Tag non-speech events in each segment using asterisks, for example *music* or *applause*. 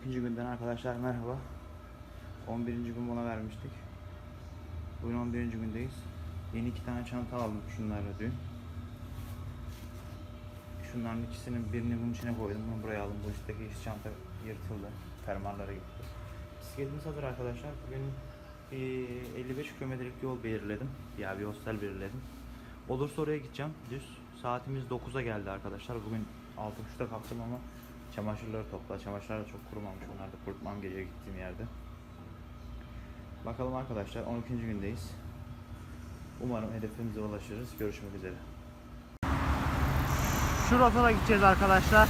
Herkese 12. günden arkadaşlar merhaba. 11. gün mola vermiştik. Bugün 11. gündeyiz. Yeni iki tane çanta aldım şunlarla dün. Şunların ikisinin birini bunun içine koydum. Bunu buraya aldım. Bu üstteki iş çanta yırtıldı. Fermuarlara gitti. Bisikletimiz hazır arkadaşlar. Bugün bir 55 kilometrelik yol belirledim. Ya bir hostel belirledim. Olursa oraya gideceğim. Düz. Saatimiz 9'a geldi arkadaşlar. Bugün 6.30'da kalktım ama çamaşırları topla. Çamaşırlar da çok kurumamış. Onları da kurutmam gece gittiğim yerde. Bakalım arkadaşlar 12. gündeyiz. Umarım hedefimize ulaşırız. Görüşmek üzere. Şu rotada gideceğiz arkadaşlar.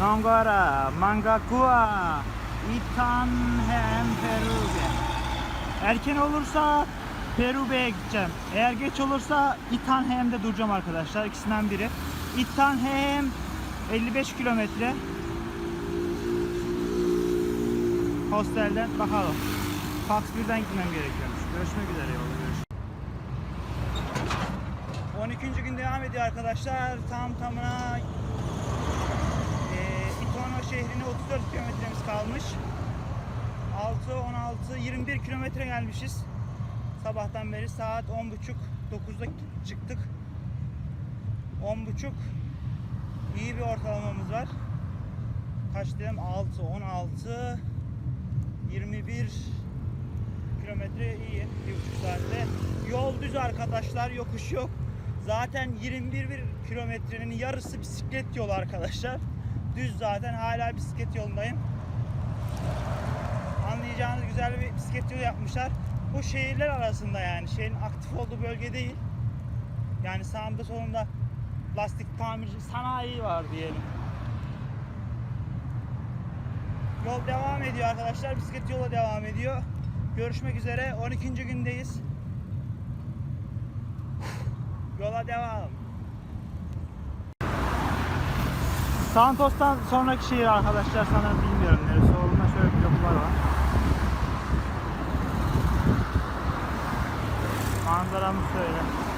Nongara, Mangakua, Itanhem, Peruge. Erken olursa Perube'ye gideceğim. Eğer geç olursa Itanhem'de duracağım arkadaşlar. İkisinden biri. Itanhem 55 kilometre. Hostelden bakalım. Fox 1'den gitmem gerekiyormuş. Görüşmek üzere yolda görüşürüz. 12. gün devam ediyor arkadaşlar. Tam tamına e, Itono şehrine 34 kilometremiz kalmış. 6, 16, 21 kilometre gelmişiz. Sabahtan beri saat 10.30 9'da çıktık. 10.30 iyi bir ortalamamız var. Kaç dedim? 6, 16, 21 kilometre iyi. Bir buçuk saatte. Yol düz arkadaşlar. Yokuş yok. Zaten 21 bir kilometrenin yarısı bisiklet yolu arkadaşlar. Düz zaten hala bisiklet yolundayım. Anlayacağınız güzel bir bisiklet yolu yapmışlar. Bu şehirler arasında yani şehrin aktif olduğu bölge değil. Yani sağımda solunda lastik tamirci sanayi var diyelim. Yol devam ediyor arkadaşlar. Bisiklet yola devam ediyor. Görüşmek üzere. 12. gündeyiz. Yola devam. Santos'tan sonraki şehir arkadaşlar sanırım bilmiyorum neresi olduğuna şöyle bloklar var. Manzaramız şöyle.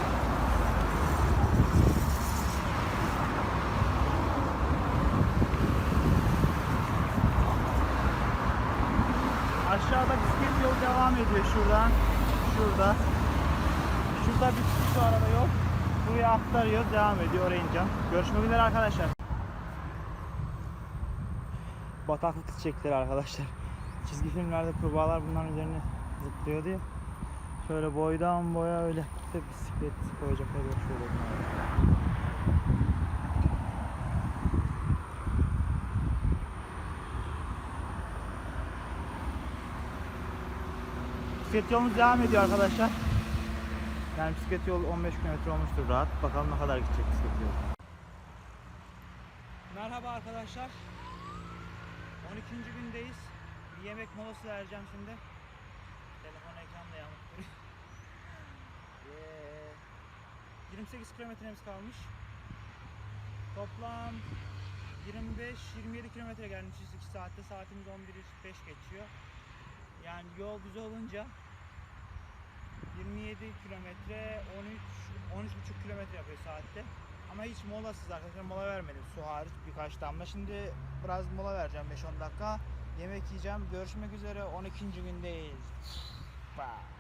Aşağıda bisiklet yolu devam ediyor şuradan. Şurada. Şurada bir şu arada yol. Buraya aktarıyor, devam ediyor. Oraya ineceğim. Görüşmek üzere arkadaşlar. Bataklık çiçekleri arkadaşlar. *laughs* Çizgi filmlerde kurbağalar bunların üzerine zıplıyordu ya. Şöyle boydan boya öyle de bisiklet koyacaklar yok şöyle. Bisiklet yolumuz devam ediyor arkadaşlar. Yani bisiklet yolu 15 km olmuştur rahat. Bakalım ne kadar gidecek bisiklet yolu. Merhaba arkadaşlar. 12. gündeyiz. Bir yemek molası vereceğim şimdi. Telefon duruyor. *laughs* Ee, 28 kilometremiz kalmış. Toplam 25-27 kilometre gelmişiz 2 saatte. Saatimiz 11.05 geçiyor. Yani yol düz olunca 27 kilometre 13 13,5 kilometre yapıyor saatte. Ama hiç molasız arkadaşlar mola vermedim su hariç birkaç damla. Şimdi biraz mola vereceğim 5-10 dakika. Yemek yiyeceğim. Görüşmek üzere 12. gündeyiz. Bye.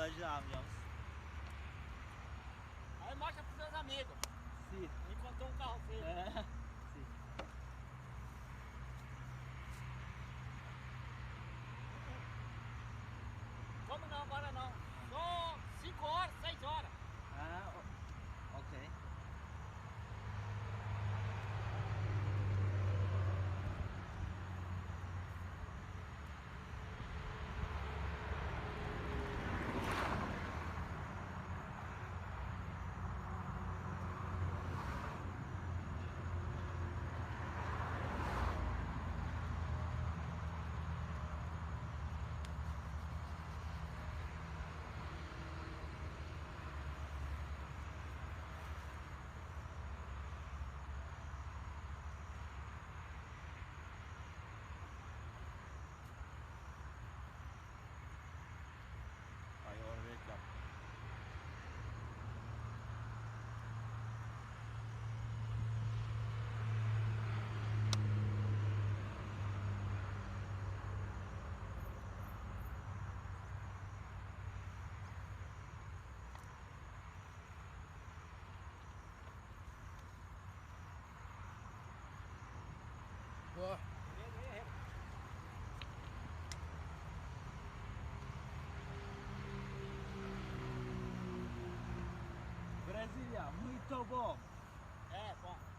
Aí mostra pros seus amigos. Sim. Encontrou um carro feio. É. Bom. É, bom.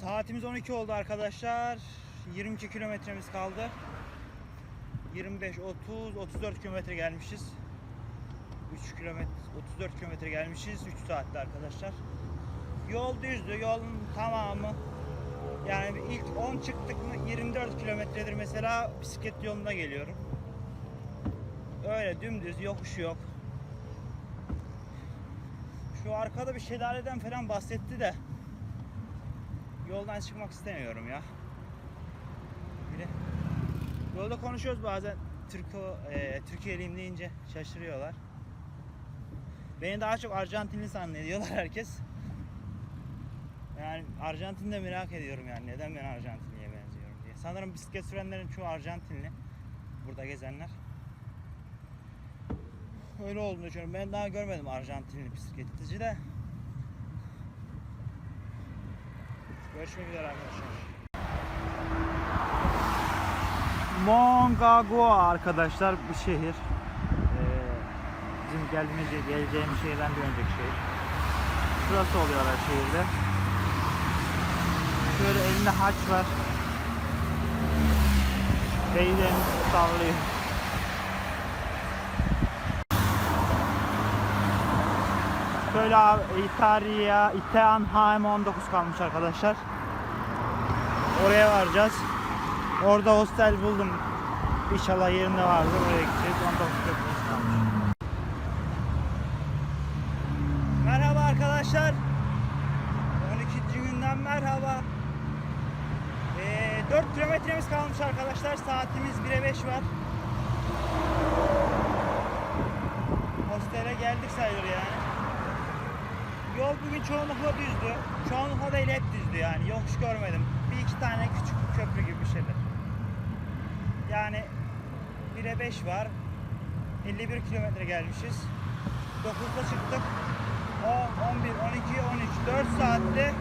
Saatimiz 12 oldu arkadaşlar. 22 kilometremiz kaldı. 25, 30, 34 kilometre gelmişiz. 3 kilometre, 34 kilometre gelmişiz. 3 saatte arkadaşlar. Yol düzdü. Yolun tamamı yani ilk 10 çıktık mı 24 kilometredir mesela bisiklet yolunda geliyorum. Öyle dümdüz yokuş yok. Şu arkada bir şelaleden falan bahsetti de yoldan çıkmak istemiyorum ya. Biri yolda konuşuyoruz bazen Türko, e, Türkiye'liyim deyince şaşırıyorlar. Beni daha çok Arjantinli zannediyorlar herkes. Yani Arjantin'de merak ediyorum yani neden ben Arjantinli'ye benziyorum diye. Sanırım bisiklet sürenlerin çoğu Arjantinli. Burada gezenler. Öyle olduğunu düşünüyorum. Ben daha görmedim Arjantinli bisikletçi de. Görüşmek üzere arkadaşlar. Mongaguá arkadaşlar bir şehir. Ee, bizim geldiğimiz geleceğimiz şehirden bir önceki şehir. Şurası oluyor her şehirde. Şöyle elinde haç var. Teyzemiz sallıyor. Şöyle abi İtalya, İtalyanheim 19 kalmış arkadaşlar. Oraya varacağız. Orada hostel buldum. İnşallah yerinde vardır. Oraya gideceğiz. 19 kilometre kalmış. Merhaba arkadaşlar. 12. günden merhaba. Ee, 4 kilometremiz kalmış arkadaşlar. Saatimiz 1'e 5 var. Hostele geldik sayılır yani. Yol bugün çoğunlukla düzdü. Çoğunlukla değil hep düzdü yani. Yokuş görmedim. Bir iki tane küçük köprü gibi bir şeyler. Yani 1'e 5 var. 51 kilometre gelmişiz. 9'da çıktık. 10, 11, 12, 13, 4 saatte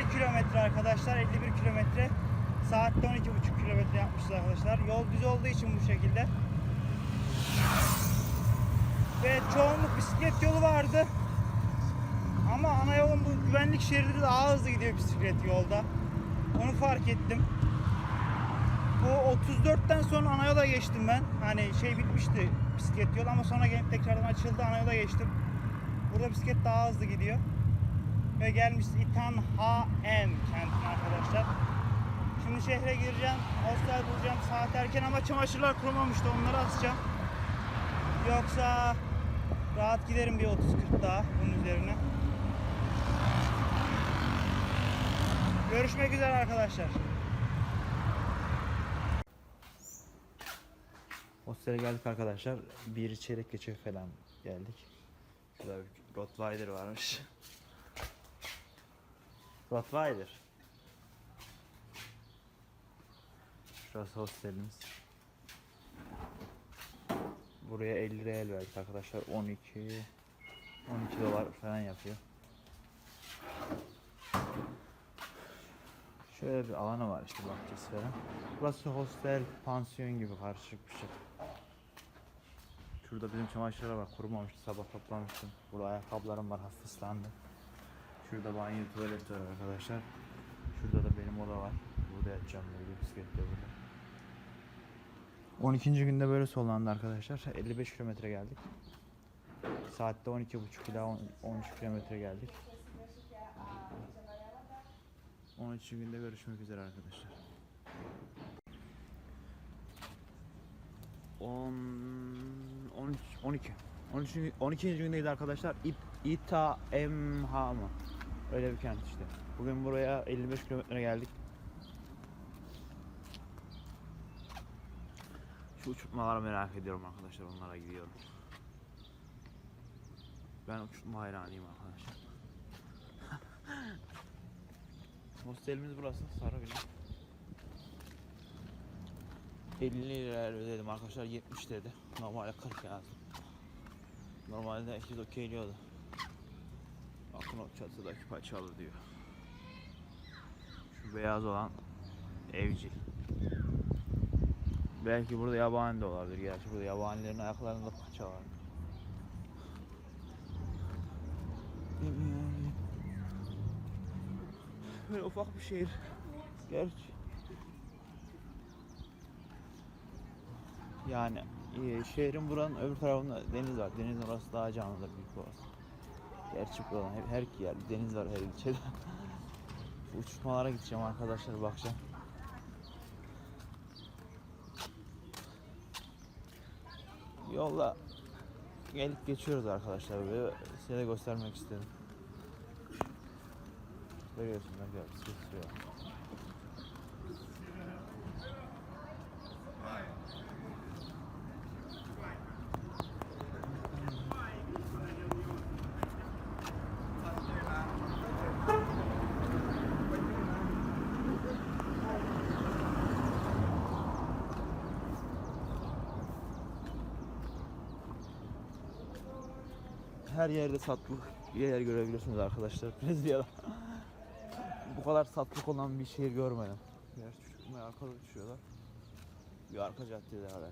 50 kilometre arkadaşlar. 51 kilometre. Saatte 12,5 kilometre yapmışız arkadaşlar. Yol düz olduğu için bu şekilde. Ve çoğunluk bisiklet yolu vardı. Ama ana yolun bu güvenlik şeridi daha hızlı gidiyor bisiklet yolda. Onu fark ettim. Bu 34'ten sonra ana yola geçtim ben. Hani şey bitmişti bisiklet yol ama sonra gelip tekrardan açıldı ana yola geçtim. Burada bisiklet daha hızlı gidiyor. Ve gelmiş İtan HM kentine arkadaşlar. Şimdi şehre gireceğim. Hostel bulacağım. Saat erken ama çamaşırlar kurumamıştı. Onları asacağım. Yoksa rahat giderim bir 30-40 daha bunun üzerine. Görüşmek üzere arkadaşlar. Hostele geldik arkadaşlar. Bir çeyrek geçe falan geldik. Şurada bir Rottweiler varmış. Rottweiler. Şurası hostelimiz. Buraya 50 real verdik arkadaşlar. 12 12 dolar falan yapıyor. Şöyle bir alanı var işte bahçesi falan. Burası hostel, pansiyon gibi karışık bir şey. Şurada bizim çamaşırlar var kurumamıştı sabah toplamıştım. Burada ayakkabılarım var hafif ıslandı. Şurada banyo tuvalet var arkadaşlar. Şurada da benim oda var. Burada yatacağım böyle bisikletle burada. 12. günde böyle sollandı arkadaşlar. 55 kilometre geldik. Saatte 12.5 ila 10 13 kilometre geldik. 13. günde görüşmek üzere arkadaşlar. 10 13 12 13 12. gündeyiz arkadaşlar. İt, İta Emha mı? Öyle bir kent işte. Bugün buraya 55 kilometre geldik. Şu uçurtmaları merak ediyorum arkadaşlar. Onlara gidiyorum. Ben uçurtma hayranıyım arkadaşlar. Hostelimiz burası. Sarı bina. 50 lira ödedim arkadaşlar 70 dedi. Normalde 40 yazdım. Normalde 200 okeyliyordu. Bakın o çatıdaki paçalı diyor. Şu beyaz olan evcil. Belki burada yabani de olabilir. Gerçi burada yabanilerin ayaklarında paça var. Böyle ufak bir şehir. Gerçi. Yani e, şehrin buranın öbür tarafında deniz var. Denizin orası daha canlı büyük orası. Gerçek olan hep her yer deniz var her ilçede. *laughs* Uçurtmalara gideceğim arkadaşlar bakacağım. Yolla gelip geçiyoruz arkadaşlar böyle size göstermek istedim. Görüyorsun ne kadar sürüyor. her yerde satlık yer görebilirsiniz arkadaşlar. *laughs* Brezilya'da. Bu kadar satlık olan bir şehir görmedim. Gerçi uçurtmaya arkada uçuyorlar. Bir arka caddede hala.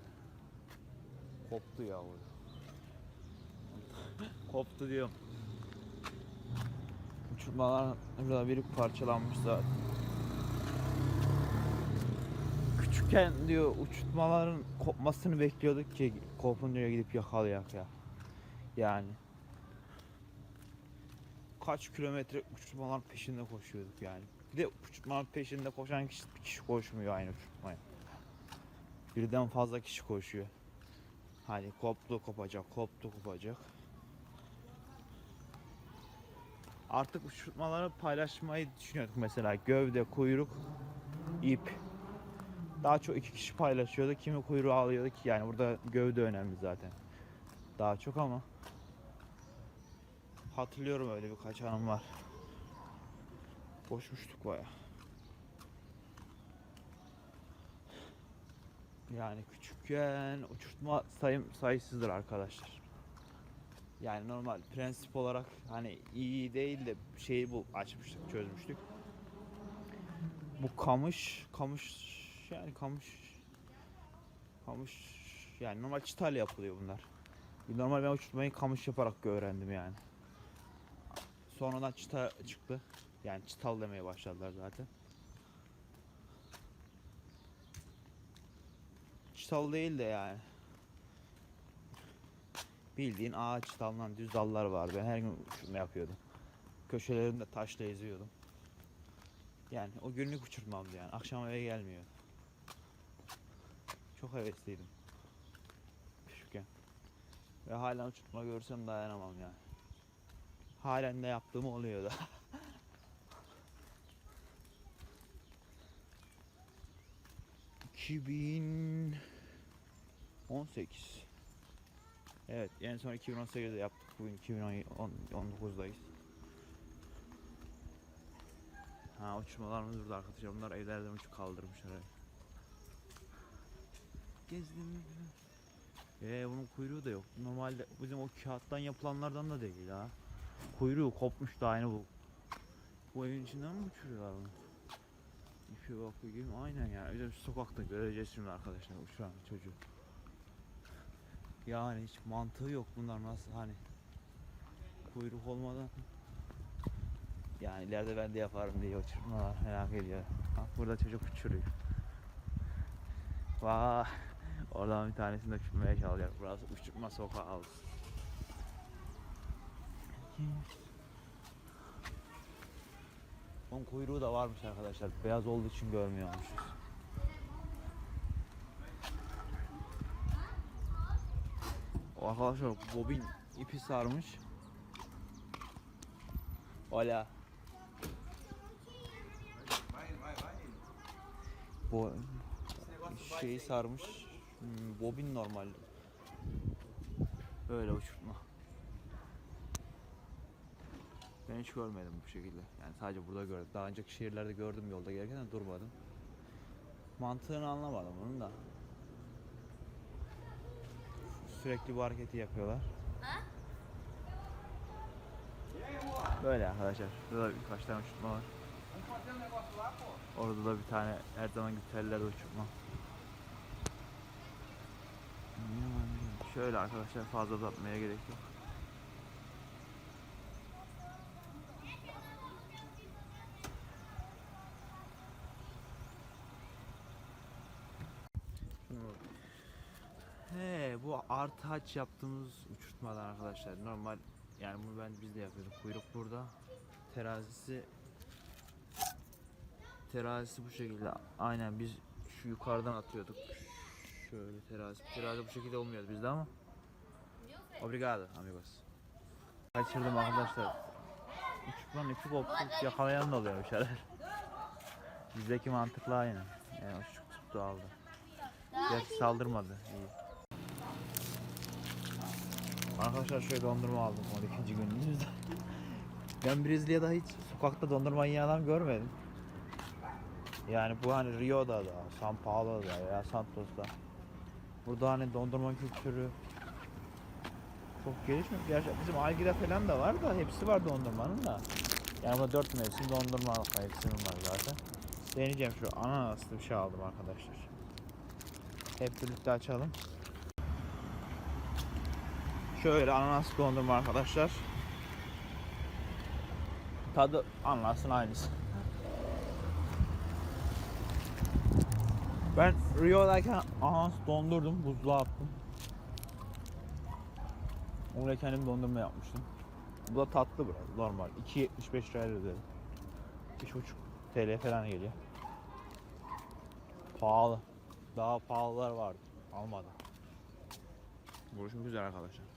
Koptu ya burada. Koptu diyorum. Uçurmalar burada biri parçalanmış zaten. Küçükken diyor uçurtmaların kopmasını bekliyorduk ki kopunca gidip yakalayak ya. Yani kaç kilometre uçurtmalar peşinde koşuyorduk yani. Bir de uçurtmalar peşinde koşan kişi, kişi koşmuyor aynı uçurtmaya. Birden fazla kişi koşuyor. Hani koptu kopacak, koptu kopacak. Artık uçurtmaları paylaşmayı düşünüyorduk mesela. Gövde, kuyruk, ip. Daha çok iki kişi paylaşıyordu. Kimi kuyruğu alıyordu ki yani burada gövde önemli zaten. Daha çok ama Hatırlıyorum öyle birkaç anım var. Koşmuştuk baya. Yani küçükken uçurtma sayım sayısızdır arkadaşlar. Yani normal prensip olarak hani iyi değil de şeyi bu açmıştık çözmüştük. Bu kamış kamış yani kamış kamış yani normal çıtayla yapılıyor bunlar. Normal ben uçurtmayı kamış yaparak öğrendim yani. Sonradan çıta çıktı. Yani çıtal demeye başladılar zaten. Çıtal değil de yani. Bildiğin ağaç dalından düz dallar var. Ben her gün uçurma yapıyordum. Köşelerinde taşla eziyordum. Yani o günlük uçurmamdı yani. Akşam eve gelmiyordu. Çok hevesliydim. Küçükken. Ve hala uçurtma görsem dayanamam yani. Halen de yaptığım oluyor da. ...2018... Evet en son 2018'de yaptık. Bugün 2019'dayız. Ha uçmalarımız burada arkadaşlar. Bunlar evlerden uçup kaldırmışlar. Gezdim. Ee bunun kuyruğu da yok. Normalde bizim o kağıttan yapılanlardan da değil ha. Kuyruğu kopmuş da aynı bu. Bu evin içinden mi uçuruyorlar bunu? İpi bakıyor gibi aynen yani. Bir de sokakta göreceğiz şimdi arkadaşlar uçuran çocuğu. Yani hiç mantığı yok bunlar nasıl hani kuyruk olmadan yani ileride ben de yaparım diye uçurmalar merak ediyor. Bak burada çocuk uçuruyor. Vah oradan bir tanesini de uçurmaya çalışacak. Burası uçurma sokağı olsun. Onun kuyruğu da varmış arkadaşlar. Beyaz olduğu için görmüyormuşuz. O arkadaşlar bobin ipi sarmış. Hola. Bu şeyi sarmış. Hmm, Bobin normal. Böyle uçurtma. Ben hiç görmedim bu şekilde. Yani sadece burada gördüm. Daha önceki şehirlerde gördüm yolda gelirken de durmadım. Mantığını anlamadım bunun da. Sürekli bu hareketi yapıyorlar. Böyle arkadaşlar. Burada da birkaç tane uçurtma var. Orada da bir tane her zaman gibi uçurtma. Hmm, Şöyle arkadaşlar fazla uzatmaya gerek yok. He bu artı haç yaptığımız uçurtmalar arkadaşlar. Normal yani bunu ben biz de yapıyorduk. Kuyruk burada. Terazisi terazisi bu şekilde. Aynen biz şu yukarıdan atıyorduk. Şöyle terazi. Terazi bu şekilde olmuyordu bizde ama. Obrigado amigos. Kaçırdım arkadaşlar. Uçurtmanın ipi koptu. Yakalayan da oluyor bir şeyler. Bizdeki mantıklı aynı. Yani uçuk tuttu aldı. Gerçi saldırmadı. İyi. Arkadaşlar şöyle dondurma aldım 12. günümüzde. *laughs* ben Brezilya'da hiç sokakta dondurma yiyen adam görmedim. Yani bu hani Rio'da da, São Paulo'da ya Santos'ta. Burada hani dondurma kültürü çok gelişmiş. Gerçi bizim Algida falan da var da hepsi var dondurmanın da. Yani burada dört mevsim dondurma hepsinin var zaten. Deneyeceğim şu ananaslı bir şey aldım arkadaşlar. Hep birlikte açalım. Şöyle ananas dondurma arkadaşlar. Tadı ananasın aynısı. Ben Rio'dayken ananas dondurdum, buzluğa attım. Oraya kendim dondurma yapmıştım. Bu da tatlı biraz normal. 2.75 liraya ödedim. 3.5 TL falan geliyor. Pahalı. Daha pahalılar vardı. Almadım. Buruşum güzel arkadaşlar.